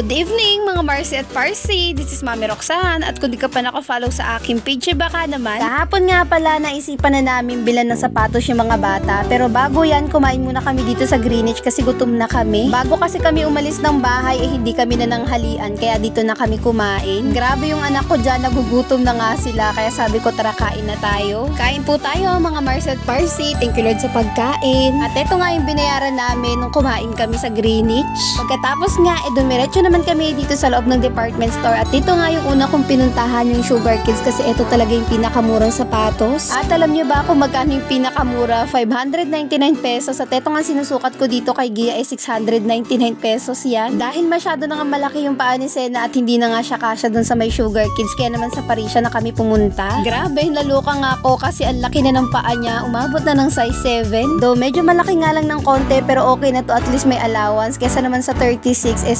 Good evening mga Marcy at Parsi. This is Mami Roxanne at kung di ka pa nakafollow sa aking page, eh, baka naman. Kahapon nga pala naisipan na namin bilan ng sapatos yung mga bata. Pero bago yan, kumain muna kami dito sa Greenwich kasi gutom na kami. Bago kasi kami umalis ng bahay, eh hindi kami na nanghalian kaya dito na kami kumain. Grabe yung anak ko dyan, nagugutom na nga sila kaya sabi ko tara kain na tayo. Kain po tayo mga Marcy at Parsi. Thank you Lord sa pagkain. At eto nga yung binayaran namin nung kumain kami sa Greenwich. Pagkatapos nga, eh dumiretso naman kami dito sa loob ng department store at dito nga yung una kong pinuntahan yung Sugar Kids kasi ito talaga yung pinakamurang sapatos. At alam niyo ba kung magkano yung pinakamura? 599 pesos at ito nga sinusukat ko dito kay Gia ay 699 pesos yan. Dahil masyado na nga malaki yung paa ni Sena at hindi na nga siya kasya dun sa may Sugar Kids kaya naman sa Parisha na kami pumunta. Grabe, naluka nga ako kasi ang laki na ng paa niya. Umabot na ng size 7. Though medyo malaki nga lang ng konti pero okay na to at least may allowance kesa naman sa 36 eh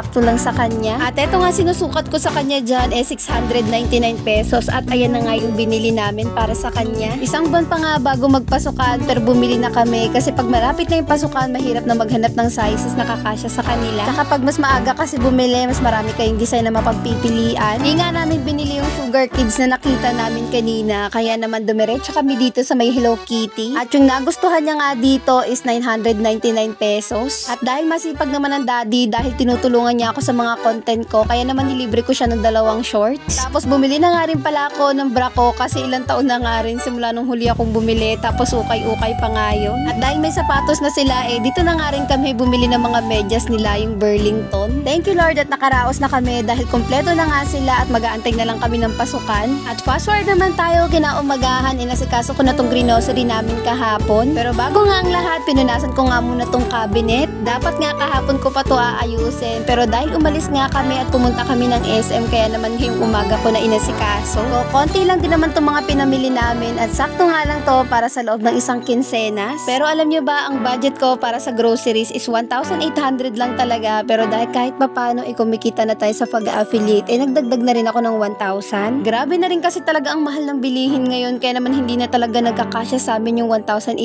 saktong-sakto lang sa kanya. At eto nga sinusukat ko sa kanya dyan eh 699 pesos at ayan na nga yung binili namin para sa kanya. Isang buwan pa nga bago magpasukan pero bumili na kami kasi pag malapit na yung pasukan mahirap na maghanap ng sizes na kakasya sa kanila. Tsaka pag mas maaga kasi bumili mas marami kayong design na mapagpipilian. Hindi nga namin binili yung Sugar Kids na nakita namin kanina kaya naman dumiretso kami dito sa may Hello Kitty. At yung nagustuhan niya nga dito is 999 pesos. At dahil masipag naman ang daddy dahil tinutulungan niya ako sa mga content ko kaya naman nilibre ko siya ng dalawang shorts. Tapos bumili na nga rin pala ako ng bra ko kasi ilang taon na nga rin simula nung huli akong bumili tapos ukay-ukay pa nga yun. At dahil may sapatos na sila eh dito na nga rin kami bumili ng mga medyas nila yung Burlington. Thank you Lord at nakaraos na kami dahil kompleto na nga sila at mag-aantay na lang kami ng pasukan. At fast forward naman tayo kinaumagahan inasikaso ko na tong grocery namin kahapon. Pero bago nga ang lahat pinunasan ko nga muna tong cabinet. Dapat nga kahapon ko pa to aayusin pero dahil umalis nga kami at pumunta kami ng SM kaya naman ngayong umaga ko na inasikaso. So, konti lang din naman tong mga pinamili namin at sakto nga lang to para sa loob ng isang kinsenas. Pero alam nyo ba, ang budget ko para sa groceries is 1,800 lang talaga pero dahil kahit papano eh kumikita na tayo sa pag-affiliate eh nagdagdag na rin ako ng 1,000. Grabe na rin kasi talaga ang mahal ng bilihin ngayon kaya naman hindi na talaga nagkakasya sa amin yung 1,800.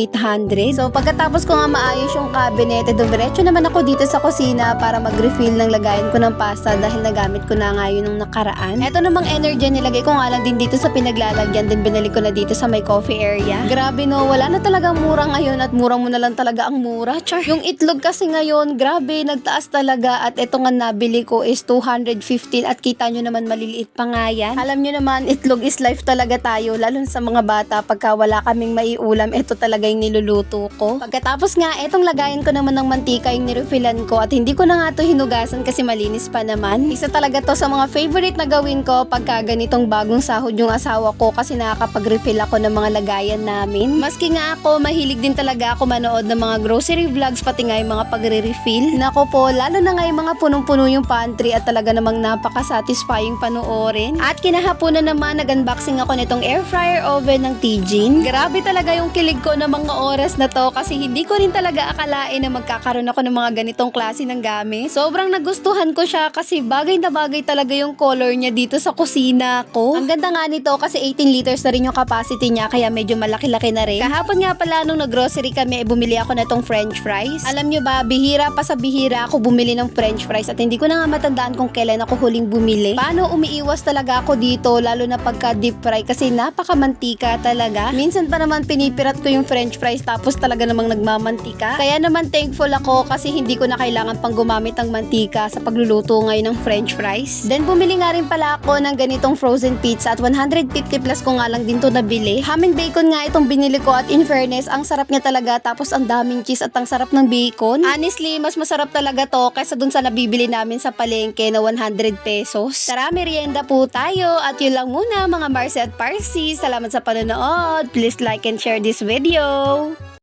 So pagkatapos ko nga maayos yung cabinet, eh dumiretso naman ako dito sa kusina para mag-refill ng lagayan ko ng pasta dahil nagamit ko na nga yun nung nakaraan. Eto namang energy nilagay ko nga lang din dito sa pinaglalagyan din binili ko na dito sa may coffee area. Grabe no, wala na talagang mura ngayon at murang mo na lang talaga ang mura. Char. Yung itlog kasi ngayon, grabe, nagtaas talaga at eto nga nabili ko is 215 at kita nyo naman maliliit pa nga yan. Alam nyo naman, itlog is life talaga tayo, lalo sa mga bata pagka wala kaming maiulam, ito talaga yung niluluto ko. Pagkatapos nga, etong lagayan ko naman ng mantika yung nirefillan ko at hindi ko na nga to hinugasan kasi malinis pa naman. Isa talaga to sa mga favorite na gawin ko pagka ganitong bagong sahod yung asawa ko kasi nakakapag-refill ako ng mga lagayan namin. Maski nga ako, mahilig din talaga ako manood ng mga grocery vlogs pati nga yung mga pagre-refill. Nako po, lalo na nga yung mga punong-puno yung pantry at talaga namang napaka-satisfying panoorin. At kinahaponan naman, nag-unboxing ako nitong air fryer oven ng Tijin. Grabe talaga yung kilig ko ng mga oras na to kasi hindi ko rin talaga akalain na magkakaroon ako ng mga ganitong klase ng gamit. Sobrang nagustuhan ko siya kasi bagay na bagay talaga yung color niya dito sa kusina ko. Ang ganda nga nito kasi 18 liters na rin yung capacity niya kaya medyo malaki-laki na rin. Kahapon nga pala nung nag-grocery kami, eh, bumili ako na tong french fries. Alam nyo ba, bihira pa sa bihira ako bumili ng french fries at hindi ko na nga matandaan kung kailan ako huling bumili. Paano umiiwas talaga ako dito lalo na pagka deep fry kasi napakamantika talaga. Minsan pa naman pinipirat ko yung french fries tapos talaga namang nagmamantika. Kaya naman thankful ako kasi hindi ko na kailangan pang gumamit ng mantika sa pagluluto ngayon ng french fries. Then bumili nga rin pala ako ng ganitong frozen pizza at 150 plus ko nga lang din to nabili. Ham and bacon nga itong binili ko at in fairness, ang sarap niya talaga tapos ang daming cheese at ang sarap ng bacon. Honestly, mas masarap talaga to kaysa dun sa nabibili namin sa palengke na 100 pesos. Tara, merienda po tayo at yun lang muna mga Marcy at Parsi. Salamat sa panonood. Please like and share this video.